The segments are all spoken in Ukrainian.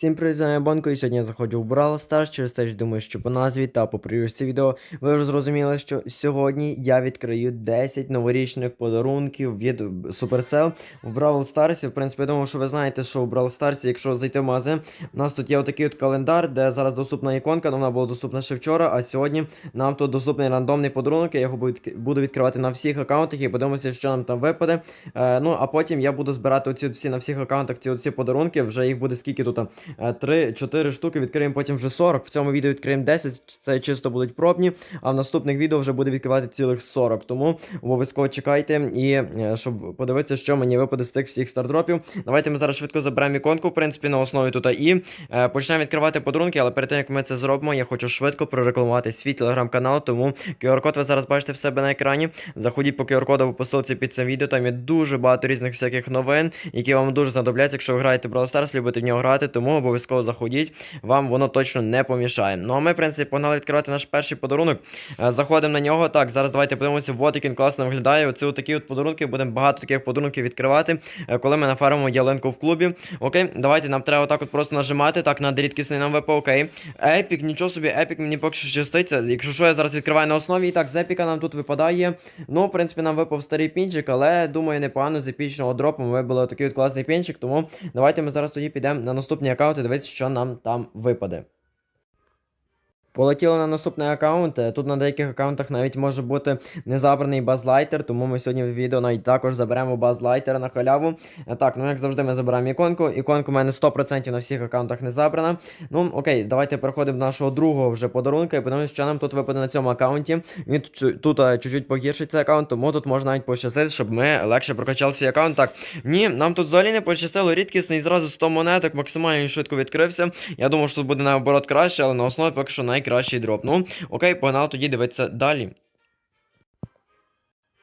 Всім привіт, з вами Бонко, і сьогодні я заходжу в Brawl Stars, через те, що думаю, що по назві та по прирісці відео ви вже зрозуміли, що сьогодні я відкрию 10 новорічних подарунків від Supercell в Brawl Stars. В принципі, я думаю, що ви знаєте, що в Brawl Stars, якщо зайти в магазин, у нас тут є отакий от календар, де зараз доступна іконка, вона була доступна ще вчора, а сьогодні нам тут доступний рандомний подарунок, я його буду відкривати на всіх аккаунтах і подивимося, що нам там випаде. Е, ну, а потім я буду збирати оці всі на всіх аккаунтах ці оці подарунки, вже їх буде скільки тут. 3-4 штуки, відкриємо потім вже 40. В цьому відео відкриємо 10, це чисто будуть пробні, а в наступних відео вже буде відкривати цілих 40. Тому обов'язково чекайте і е, щоб подивитися, що мені випаде з цих всіх стардропів. Давайте ми зараз швидко заберемо іконку, в принципі, на основі тут і е, почнемо відкривати подарунки, але перед тим як ми це зробимо, я хочу швидко прорекламувати свій телеграм-канал, тому QR-код ви зараз бачите в себе на екрані. Заходіть по QR-коду по посилці під цим відео. Там є дуже багато різних всяких новин, які вам дуже знадобляться, якщо ви граєте в Brawl Stars, любите в нього грати, тому обов'язково заходіть, вам воно точно не помішає. Ну а ми, в принципі, погнали відкривати наш перший подарунок. Е, Заходимо на нього. Так, зараз давайте подивимося, от як він класно виглядає. Оце отакі от подарунки. Будемо багато таких подарунків відкривати, е, коли ми нафармимо ялинку в клубі. Окей, давайте нам треба отак от просто нажимати. Так, на рідкісний нам випав, окей. Епік, нічого собі, епік мені поки що щаститься. Якщо що, я зараз відкриваю на основі. І так, з епіка нам тут випадає. Ну, в принципі, нам випав старий пінчик, але думаю, непогано з епічного дропу. Ми вибили такий от класний пінчик, тому давайте ми зараз тоді підемо на наступні аккаунти, дивитися, що нам там випаде. Полетіли на наступний аккаунт. Е, Тут на деяких аккаунтах навіть може бути незабраний базлайтер, тому ми сьогодні в відео навіть також заберемо базлайтера на халяву. Е, Так, ну як завжди, ми забираємо іконку. Іконка у мене 100% на всіх аккаунтах не забрана. Ну, окей, давайте переходимо до нашого другого вже подарунка і подивимося, що нам тут випаде на цьому аккаунті. Він тут, е, чуть-чуть погіршить цей аккаунт, тому тут можна навіть пощастити, щоб ми легше прокачали свій аккаунт. Так, ні, нам тут взагалі не пощастило, рідкісний, зразу 100 монеток, максимально швидко відкрився. Я думав, що тут буде наоборот краще, але на основі поки що найкращий дроп. Ну, окей, погнали тоді дивитися далі.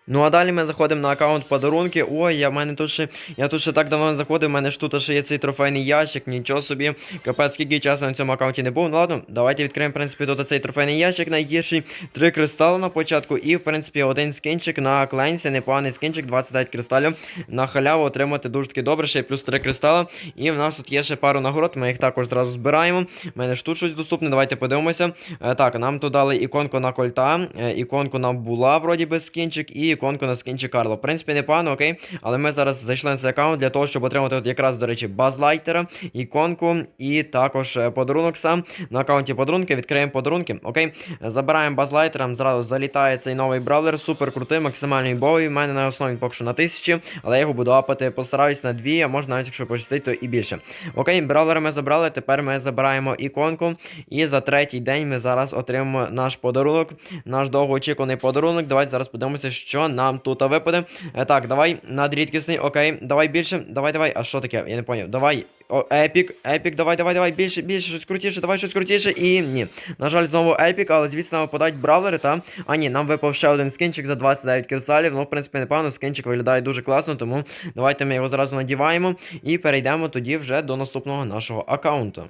Ну а далі ми заходимо на аккаунт подарунки. Ой, я в мене тут ще. Я тут ще так давно заходив, в мене ж тут ще є цей трофейний ящик, нічого собі. Капець, скільки часу на цьому аккаунті не був. Ну ладно, давайте відкриємо, в принципі, тут цей трофейний ящик найгірший. Три кристали на початку, і, в принципі, один скінчик на кленсі, непоганий скінчик, 29 кристалів. На халяву отримати дуже таки добре, ще плюс 3 кристали. І в нас тут є ще пару нагород, ми їх також зразу збираємо. У мене ж тут щось доступне, давайте подивимося. Е, так, нам тут дали іконку на кольта, е, іконку на була, вроді би скінчик, і іконку на скінчик Карло. В принципі, непогано, окей. Але ми зараз зайшли на цей аккаунт для того, щоб отримати от якраз, до речі, базлайтера, іконку і також е, подарунок сам. На аккаунті подарунки, відкриємо подарунки. Окей. Забираємо базлайтером, зразу залітає цей новий бравлер, супер крутий, максимальний бой. У мене на основі поки що на тисячі, але я його буду апати, постараюсь на дві, а може навіть якщо пощастить, то і більше. Окей, бравлера ми забрали, тепер ми забираємо іконку. І за третій день ми зараз отримаємо наш подарунок, наш довгоочікуваний подарунок. Давайте зараз подивимося, що нам тут випаде. Е, так, давай надрідкісний, окей, давай більше, давай, давай. А що таке? Я не поняв. Давай. О, епік, епік, давай, давай, давай, більше, більше, щось крутіше, давай щось крутіше. І ні. На жаль, знову епік, але звісно нам випадають бравлери, та. А ні, нам випав ще один скінчик за 29 кристалів. Ну, в принципі, непогано, скінчик виглядає дуже класно, тому давайте ми його зразу надіваємо і перейдемо тоді вже до наступного нашого аккаунту.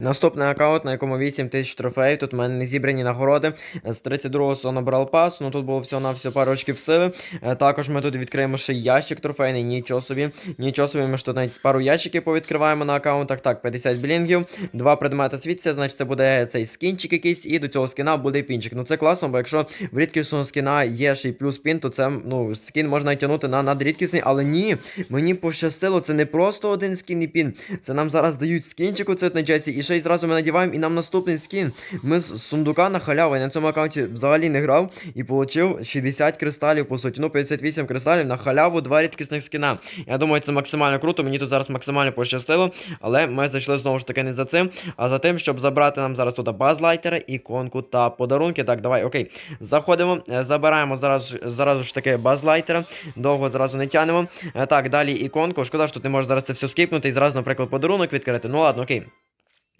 Наступний аккаунт, на якому 8 тисяч трофеїв. Тут в мене не зібрані нагороди. З 32-го сон набрав пас. Ну тут було всього на всього пару очків сили. Е, Також ми тут відкриємо ще ящик трофейний. Нічого собі. Нічого собі, ми ж тут навіть пару ящиків повідкриваємо на аккаунтах. Так, 50 блінгів, два предмети світця, значить це буде цей скінчик якийсь, і до цього скіна буде пінчик. Ну це класно, бо якщо в рідкісного скіна є ще й плюс пін, то це ну, скін можна тягнути на надрідкісний, але ні, мені пощастило, це не просто один скін і пін. Це нам зараз дають скінчик у цей на Джесі, і ще й зразу ми надіваємо, і нам наступний скін. Ми з сундука на халяву, я на цьому аккаунті взагалі не грав і отримав 60 кристалів, по суті. Ну, 58 кристалів на халяву, два рідкісних скіна. Я думаю, це максимально круто. Мені тут зараз максимально пощастило, але ми зайшли знову ж таки не за цим, а за тим, щоб забрати нам зараз тут базлайтера, іконку та подарунки. Так, давай, окей. Заходимо, е, забираємо зараз, зараз ж таки базлайтера, довго зразу не тянемо. Е, Так, далі іконку. Шкода, що ти можеш зараз це все скіпнути і зразу, наприклад, подарунок відкрити. Ну ладно, окей.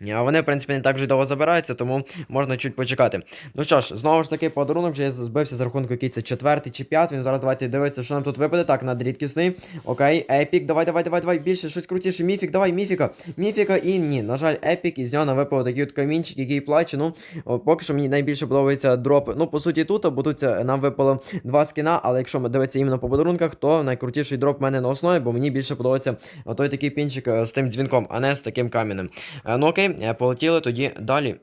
А вони, в принципі, не так вже довго забираються, тому можна чуть почекати. Ну що ж, знову ж таки, подарунок вже збився з рахунку, який це четвертий чи п'ятий. Ну, зараз давайте дивитися, що нам тут випаде. Так, надрідкісний. Окей, епік, давай, давай, давай, давай, більше, щось крутіше. Міфік, давай, міфіка. Міфіка і ні. На жаль, епік, і з нього нам випав такий от камінчик, який плаче. Ну, поки що мені найбільше подобається дроп. Ну, по суті, тут, бо тут нам випало два скіна, але якщо ми дивитися іменно по подарунках, то найкрутіший дроп в мене на основі, бо мені більше подобається той такий пінчик е, з тим дзвінком, а не з таким каменем. Е, Ну окей, е, полетіли тоді далі.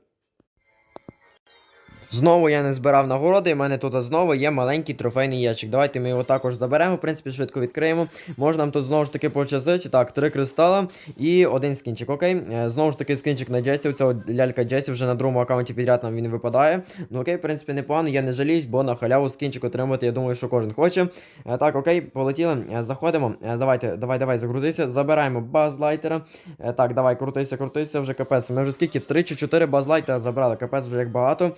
Знову я не збирав нагороди, і в мене тут знову є маленький трофейний ящик. Давайте ми його також заберемо, в принципі, швидко відкриємо. Може нам тут знову ж таки пощастити. Так, три кристала і один скінчик. Окей. Е, Знову ж таки, скінчик на Джесі. Цього лялька Джесі вже на другому аккаунті підряд нам він випадає. Ну окей, в принципі, непогано, я не жаліюсь, бо на халяву скінчик отримати, я думаю, що кожен хоче. Е, Так, окей, полетіли. Е, Заходимо. Давайте, давай, давай, загрузися. Забираємо базлайтера. Так, давай, крутися, крутися, вже капець. Ми вже скільки? 3 чи 4 базлайтера забрали. Капець вже як багато.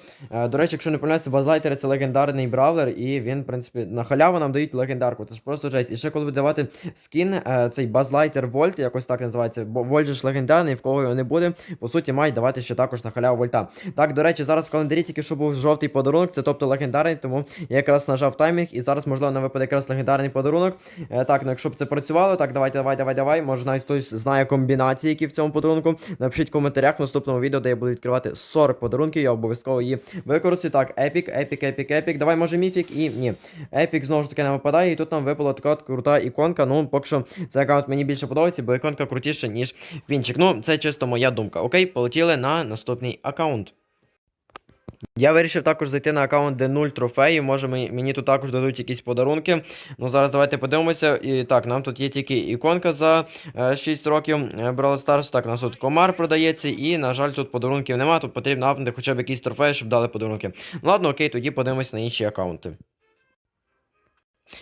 Е, До речі, якщо не помиляюся, базлайтер це легендарний бравлер, і він, в принципі, на халяву нам дають легендарку. Це ж просто жесть. І ще коли буде давати скін, е, цей базлайтер Вольт, якось так називається, бо Вольт же ж легендарний, в кого його не буде, по суті, мають давати ще також на халяву вольта. Так, до речі, зараз в календарі тільки що був жовтий подарунок, це тобто легендарний, тому я якраз нажав таймінг, і зараз, можливо, нам випаде якраз легендарний подарунок. Е, Так, ну якщо б це працювало, так, давайте, давай, давай, давай. Може навіть хтось знає комбінації, які в цьому подарунку. Напишіть в коментарях в наступному відео, де я буду відкривати 40 подарунків, я обов'язково її використаю. Так, епік, епік, епік, епік. Давай, може, міфік і ні. Епік знову ж таки не випадає, і тут нам випала така крута іконка. Ну, поки що цей аккаунт мені більше подобається, бо іконка крутіша, ніж Вінчик. Ну, це чисто моя думка. Окей, полетіли на наступний аккаунт. Я вирішив також зайти на аккаунт, де 0 трофеїв. Може мені, тут також дадуть якісь подарунки. Ну зараз давайте подивимося. І так, нам тут є тільки іконка за е, 6 років е, Brawl Stars. Так, у нас тут комар продається, і, на жаль, тут подарунків немає. Тут потрібно апнути хоча б якісь трофеї, щоб дали подарунки. Ну ладно, окей, тоді подивимося на інші аккаунти.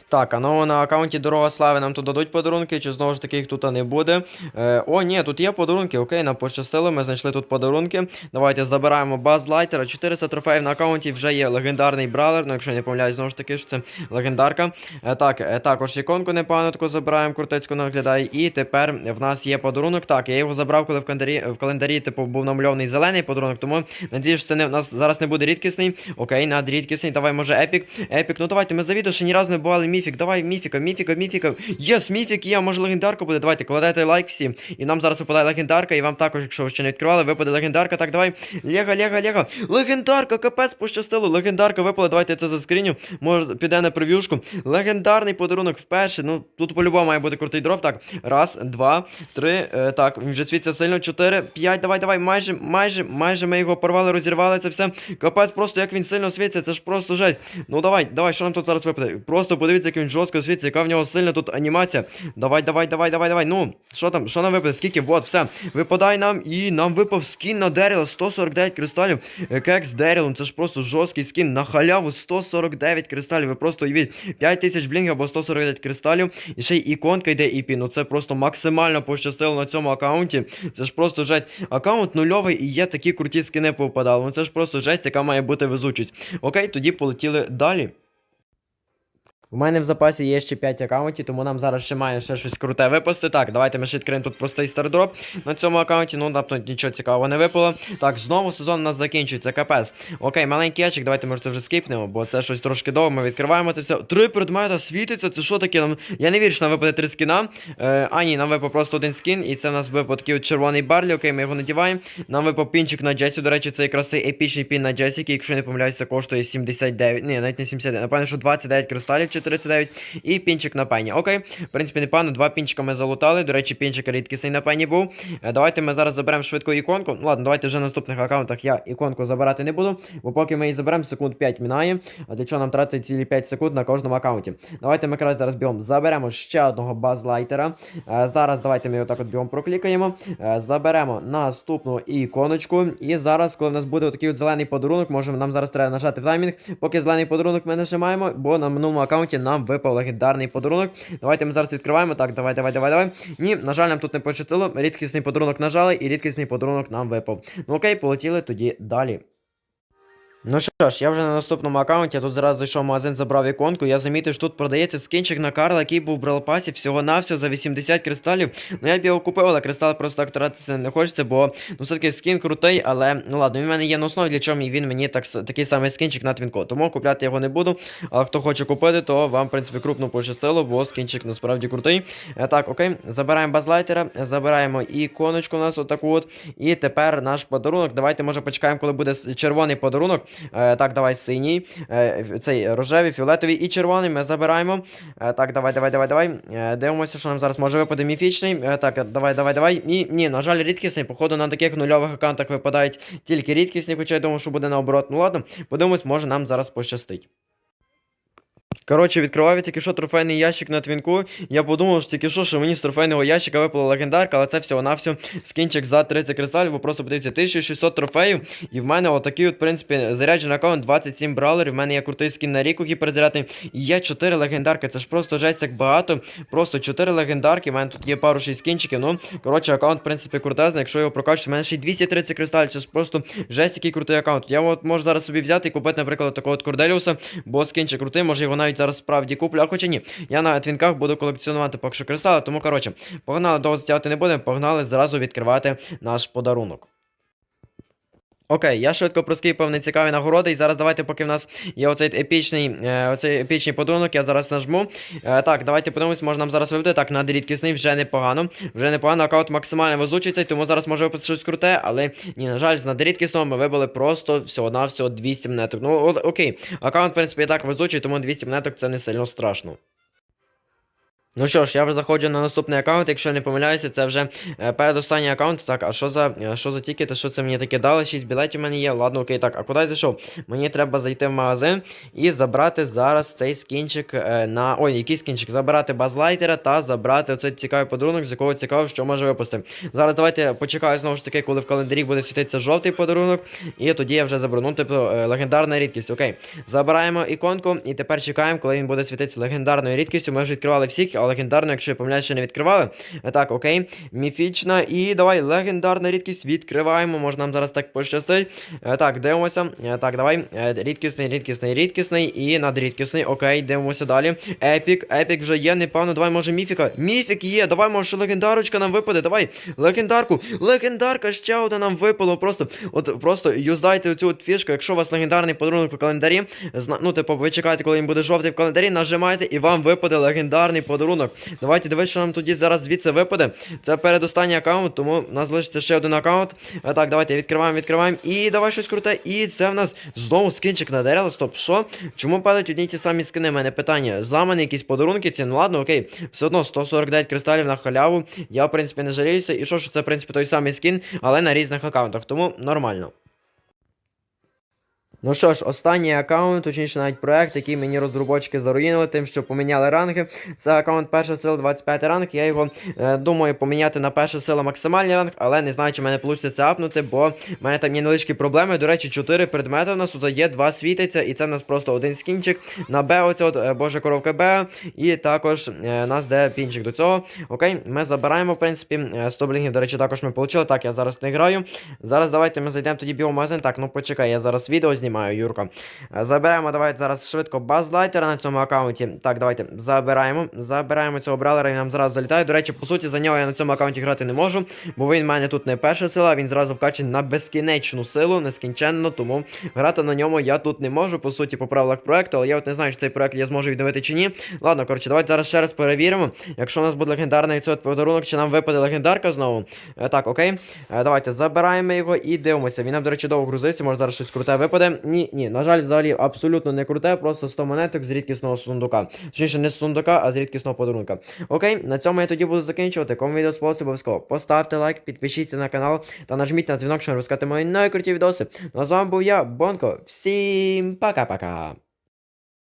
Так, а ну на аккаунті Дорога Слави нам тут дадуть подарунки, чи знову ж таки їх тут не буде. Е, о, ні, тут є подарунки, окей, нам пощастило, ми знайшли тут подарунки. Давайте забираємо базлайтера. 400 трофеїв на аккаунті вже є легендарний бралер, ну якщо я не помиляюсь, знову ж таки, що це легендарка. Е, так, е, також іконку непогано таку забираємо, крутецьку наглядає. І тепер в нас є подарунок. Так, я його забрав, коли в календарі, в календарі типу, був намальований зелений подарунок, тому надіюсь, що це не, в нас зараз не буде рідкісний. Окей, надрідкісний, давай, може, епік. Епік, ну давайте, ми за ще ні разу не бували міфік. Давай, міфіка, міфіка, міфіка. Єс, міфік є, може легендарка буде. Давайте, кладайте лайк всім. І нам зараз випадає легендарка, і вам також, якщо ви ще не відкривали, випаде легендарка. Так, давай. Лего, лего, лего. Легендарка, капець, пощастило. Легендарка випала. Давайте я це заскріню. Може, піде на прев'юшку. Легендарний подарунок вперше. Ну, тут по-любому має бути крутий дроп. Так, раз, два, три. Е, так, він вже світиться сильно. Чотири, п'ять. Давай, давай. Майже, майже, майже ми його порвали, розірвали це все. Капець, просто як він сильно світиться, це ж просто жесть. Ну давай, давай, що нам тут зараз випаде? Просто подивіться, як він жорстко світиться, яка в нього сильна тут анімація. Давай, давай, давай, давай, давай. Ну, що там, що нам випаде? Скільки? Вот, все. Випадай нам, і нам випав скін на Деріла, 149 кристалів. Е, Кекс з Дерілом, це ж просто жорсткий скін. На халяву 149 кристалів. Ви просто уявіть, 5000 блінг або 149 кристалів. І ще й іконка йде іпі. Ну це просто максимально пощастило на цьому аккаунті. Це ж просто жесть. Аккаунт нульовий і є такі круті скини повпадали. Ну це ж просто жесть, яка має бути везучість. Окей, тоді полетіли далі. У мене в запасі є ще 5 аккаунтів, тому нам зараз ще має ще щось круте випасти. Так, давайте ми ще відкриємо тут простий стардроп на цьому аккаунті. Ну, тобто нічого цікавого не випало. Так, знову сезон у нас закінчується, капець. Окей, маленький ящик, давайте може це вже скипнемо, бо це щось трошки довго. Ми відкриваємо це все. Три предмета світиться. Це що таке? Нам... Я не вірю, що нам випаде три скіна. Е, а, ні, нам випав просто один скін, і це у нас випав такий червоний барлі. Окей, ми його надіваємо. Нам випав пінчик на Джесі. До речі, це якраз епічний пін на Джесі, який, якщо не помиляюся, коштує 79. Ні, навіть не 79. Напевно, що 29 кристалів 39. І пінчик на пені. Окей, в принципі, непогано. Два пінчика ми залутали. До речі, пінчик рідкісний на пені був. Е, Давайте ми зараз заберемо швидко іконку. Ну ладно, давайте вже на наступних аккаунтах я іконку забирати не буду. Бо поки ми її заберемо, секунд 5 минає. А для чого нам тратити цілі 5 секунд на кожному аккаунті? Давайте ми якраз зараз бігом заберемо ще одного базлайтера. Е, Зараз давайте ми отак от бігом проклікаємо. Е, Заберемо наступну іконочку. І зараз, коли в нас буде такий от зелений подарунок, може нам зараз треба нажати в таймінг. Поки зелений подарунок ми нажимаємо, бо на минулому аккаунті нам випав легендарний подарунок. Давайте ми зараз відкриваємо. Так, давай, давай, давай, давай. Ні, на жаль, нам тут не пощастило. Рідкісний подарунок нажали, і рідкісний подарунок нам випав. Ну окей, полетіли тоді далі. Ну що ж, я вже на наступному аккаунті, тут зараз зайшов в магазин, забрав іконку. Я замітив, що тут продається скінчик на Карла, який був в брелпасі всього-навсього за 80 кристалів. Ну я б його купив, але кристали просто так тратитися не хочеться, бо ну все-таки скін крутий, але ну ладно, він в мене є на основі, для чого він мені так, такий самий скінчик на твінко. Тому купляти його не буду. А хто хоче купити, то вам, в принципі, крупно пощастило, бо скінчик насправді крутий. Е, так, окей, забираємо базлайтера, забираємо іконочку у нас отаку от. І тепер наш подарунок. Давайте, може, почекаємо, коли буде червоний подарунок. Е, так, давай синій, е, цей рожевий, фіолетовий і червоний ми забираємо. Е, так, давай, давай, давай, давай. Дивимося, що нам зараз може випаде міфічний. Так, давай, давай, давай. Ні, ні, на жаль, рідкісний. Походу на таких нульових аккаунтах випадають тільки рідкісні, хоча я думав, що буде наоборот. Ну ладно, подивимось, може нам зараз пощастить. Коротше, відкривав я тільки що трофейний ящик на твінку. Я подумав, що тільки що, що мені з трофейного ящика випала легендарка, але це всього-навсього скінчик за 30 кристалів, бо просто подивіться, 1600 трофеїв. І в мене отакий, от, в принципі, заряджений аккаунт 27 бравлерів. В мене є крутий скін на ріку гіперзарядний. І є 4 легендарки. Це ж просто жесть як багато. Просто 4 легендарки. У мене тут є пару 6 скінчиків. Ну, коротше, аккаунт, в принципі, крутезний. Якщо його прокачувати, в мене ще й 230 кристалів. Це ж просто жесть який крутий аккаунт. Я от можу зараз собі взяти і купити, наприклад, такого от Корделіуса, бо скінчик крутий, може його навіть зараз справді куплю, а хоча ні. Я на твінках буду колекціонувати поки що кристали, тому коротше, погнали довго затягувати не будемо, погнали зразу відкривати наш подарунок. Окей, я швидко проскіпав нецікаві нагороди, і зараз давайте, поки в нас є оцей епічний, е, оцей епічний подарунок, я зараз нажму. Е, так, давайте подивимось, може нам зараз виведе. Так, на рідкісний вже непогано. Вже непогано, аккаунт максимально везучий, тому зараз може випустити щось круте, але ні, на жаль, з надрідкісного ми вибили просто всього-навсього 200 монеток. Ну, окей, аккаунт, в принципі, і так везучий, тому 200 монеток це не сильно страшно. Ну що ж, я вже заходжу на наступний аккаунт, якщо не помиляюся, це вже е, передостанній аккаунт. Так, а що за е, що за тікети, що це мені таке дали? 6 білетів в мене є. Ладно, окей, так, а куди я зайшов? Мені треба зайти в магазин і забрати зараз цей скінчик е, на. Ой, який скінчик? Забрати базлайтера та забрати оцей цікавий подарунок, з якого цікаво, що може випустити. Зараз давайте почекаю знову ж таки, коли в календарі буде світитися жовтий подарунок. І тоді я вже заберу. Ну, типу, легендарна рідкість. Окей. Забираємо іконку і тепер чекаємо, коли він буде світитися легендарною рідкістю. Ми вже відкривали всіх, легендарну, якщо я помиляюсь, ще не відкривали. Е, Так, окей. Міфічна. І давай, легендарна рідкість відкриваємо. Може нам зараз так пощастить. Е, Так, дивимося. Е, Так, давай. Рідкісний, рідкісний, рідкісний і надрідкісний. Окей, дивимося далі. Епік, епік вже є, непевно. Давай, може, міфіка. Міфік є. Давай, може, легендарочка нам випаде. Давай, легендарку. Легендарка ще одна нам випало. Просто, от, просто юздайте цю от фішку. Якщо у вас легендарний подарунок в календарі, ну, типу, ви чекаєте, коли він буде жовтий в календарі, нажимаєте і вам випаде легендарний подарунок. Давайте дивись, що нам тоді зараз звідси випаде. Це передостанній аккаунт, тому у нас залишиться ще один аккаунт. А, так, давайте відкриваємо, відкриваємо. І давай щось круте. І це в нас знову скінчик на дерево. Стоп, що? Чому падають одні ті самі скини? У мене питання. Зламані якісь подарунки ці. Ну ладно, окей. Все одно 149 кристалів на халяву. Я, в принципі, не жаліюся. І що, що це, в принципі, той самий скін, але на різних аккаунтах. Тому нормально. Ну що ж, останній аккаунт, точніше навіть проект, який мені розробочки заруїнили, тим, що поміняли ранги. Це аккаунт перша сила 25 ранг. Я його е, думаю поміняти на перша сила максимальний ранг, але не знаю, чи мене вийде це апнути, бо в мене там є невеличкі проблеми. До речі, 4 предмети у нас тут є, 2 світиться, і це в нас просто один скінчик. На Б, оце от е, божа коровка Б, і також е, нас де пінчик до цього. Окей, ми забираємо, в принципі, е, 100 блінгів, до речі, також ми отримали. Так, я зараз не граю. Зараз давайте ми зайдемо тоді в біомагазин. Так, ну почекай, я зараз відео знімаю, Юрка. Е, Забираємо, давайте зараз швидко базлайтера на цьому аккаунті. Так, давайте забираємо. Забираємо цього бралера і нам зразу залітає. До речі, по суті, за нього я на цьому аккаунті грати не можу, бо він в мене тут не перша сила, він зразу вкачаний на безкінечну силу, нескінченно, тому грати на ньому я тут не можу, по суті, по правилах проекту, але я от не знаю, чи цей проект я зможу відновити чи ні. Ладно, коротше, давайте зараз ще раз перевіримо. Якщо у нас буде легендарний цей подарунок, чи нам випаде легендарка знову. Е, так, окей. Е, давайте забираємо його і дивимося. Він нам, до речі, довго грузився, може зараз щось круте випаде. Ні, ні, на жаль, взагалі абсолютно не круте, просто 100 монеток з рідкісного сундука. Точніше, не з сундука, а з рідкісного подарунка. Окей, на цьому я тоді буду закінчувати. Кому відео сподобався, обов'язково поставте лайк, підпишіться на канал та нажміть на дзвінок, щоб розкати мої найкруті відоси. Ну а з вами був я, Бонко. Всім пока-пока.